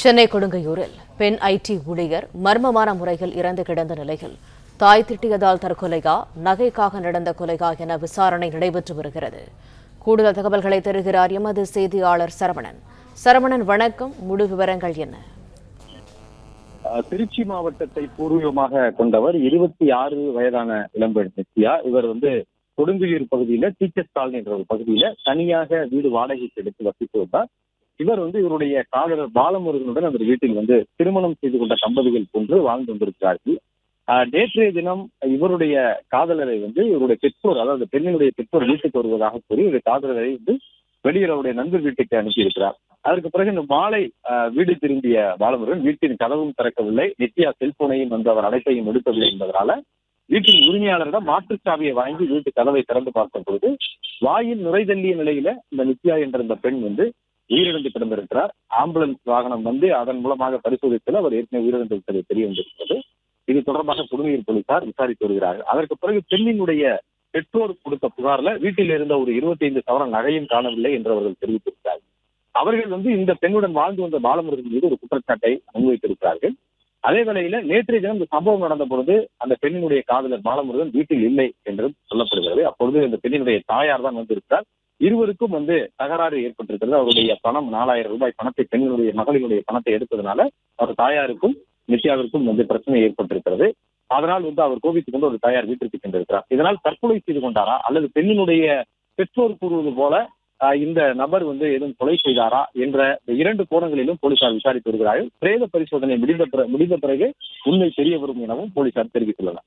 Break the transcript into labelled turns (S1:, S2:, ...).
S1: சென்னை கொடுங்கையூரில் பெண் ஐடி ஊழியர் மர்மமான முறையில் இறந்து கிடந்த நிலையில் தாய் திட்டியதால் தற்கொலையா நகைக்காக நடந்த கொலையா என விசாரணை நடைபெற்று வருகிறது. கூடுதல் தகவல்களை தருகிறார் எமது செய்தியாளர் சரவணன். சரவணன் வணக்கம். முழு விவரங்கள் என்ன?
S2: திருச்சி மாவட்டத்தை பூர்வீகமாக கொண்டவர் இருபத்தி ஆறு வயதான இளம்பெண் நித்யா இவர் வந்து கொடுங்குயூர் பகுதியில டீச்சர்ஸ் காலனி என்ற ஒரு பகுதியில தனியாக வீடு வாடகைக்கு எடுத்து வசித்து வந்தார். இவர் வந்து இவருடைய காதலர் பாலமுருகனுடன் அந்த வீட்டில் வந்து திருமணம் செய்து கொண்ட தம்பதிகள் போன்று வாழ்ந்து வந்திருக்கிறார்கள். நேற்றைய தினம் இவருடைய காதலரை வந்து இவருடைய பெற்றோர் அதாவது பெண்ணினுடைய பெற்றோர் வீட்டுக்கு வருவதாக கூறி இவருடைய காதலரை வந்து வெளியில் நண்பர் வீட்டுக்கு அனுப்பியிருக்கிறார். அதற்கு பிறகு இந்த மாலை வீடு திரும்பிய பாலமுருகன் வீட்டின் கதவும் திறக்கவில்லை. நித்யா செல்போனையும் வந்து அவர் அழைப்பையும் எடுக்கவில்லை என்பதனால வீட்டின் உரிமையாளரிடம் மாற்றுச் சாவியை வாங்கி வீட்டு கதவை திறந்து பார்த்த பொழுது வாயில் நுரைதள்ளிய நிலையில இந்த நித்யா என்ற இந்த பெண் வந்து உயிரிழந்து கிடந்திருக்கிறார். ஆம்புலன்ஸ் வாகனம் வந்து அதன் மூலமாக பரிசோதித்ததில் அவர் ஏற்கனவே உயிரிழந்து விட்டது தெரிய வந்திருக்கிறது. இது தொடர்பாக புதுநீர் போலீசார் விசாரித்து வருகிறார்கள். அதற்கு பிறகு பெண்ணினுடைய பெற்றோர் கொடுத்த புகார்ல வீட்டில் இருந்த ஒரு 25 சவரன் நகையும் காணவில்லை என்று அவர்கள் தெரிவித்திருக்கிறார்கள். அவர்கள் வந்து இந்த பெண்ணுடன் வாழ்ந்து வந்த பாலமுருகன் மீது ஒரு குற்றச்சாட்டை முன்வைத்திருக்கிறார்கள். அதே வேளையில நேற்றைய தினம் இந்த சம்பவம் நடந்த பொழுது அந்த பெண்ணினுடைய காதலர் பாலமுருகன் வீட்டில் இல்லை என்றும் சொல்லப்படுகிறது. அப்பொழுது இந்த பெண்ணினுடைய தாயார் தான் வந்திருக்கிறார். இருவருக்கும் வந்து தகராறு ஏற்பட்டிருக்கிறது. அவருடைய பணம் நாலாயிரம் ரூபாய் பணத்தை பெண்களுடைய மகளினுடைய பணத்தை எடுத்ததுனால அவர் தாயாருக்கும் நித்யாவிற்கும் வந்து பிரச்சனை ஏற்பட்டிருக்கிறது. அதனால் வந்து அவர் கோபித்துக் கொண்டு ஒரு தாயார் வீட்டிற்கு சென்றிருக்கிறார். இதனால் தற்கொலை செய்து கொண்டாரா? அல்லது பெண்ணினுடைய பெற்றோர் கூறுவது போல இந்த நபர் வந்து ஏதும் கொலை செய்தாரா? என்ற இரண்டு கோணங்களிலும் போலீசார் விசாரித்து வருகிறார்கள். பிரேத பரிசோதனை முடிந்த முடிந்த பிறகு உண்மை தெரிய வரும் எனவும் போலீசார் தெரிவித்துள்ளனர்.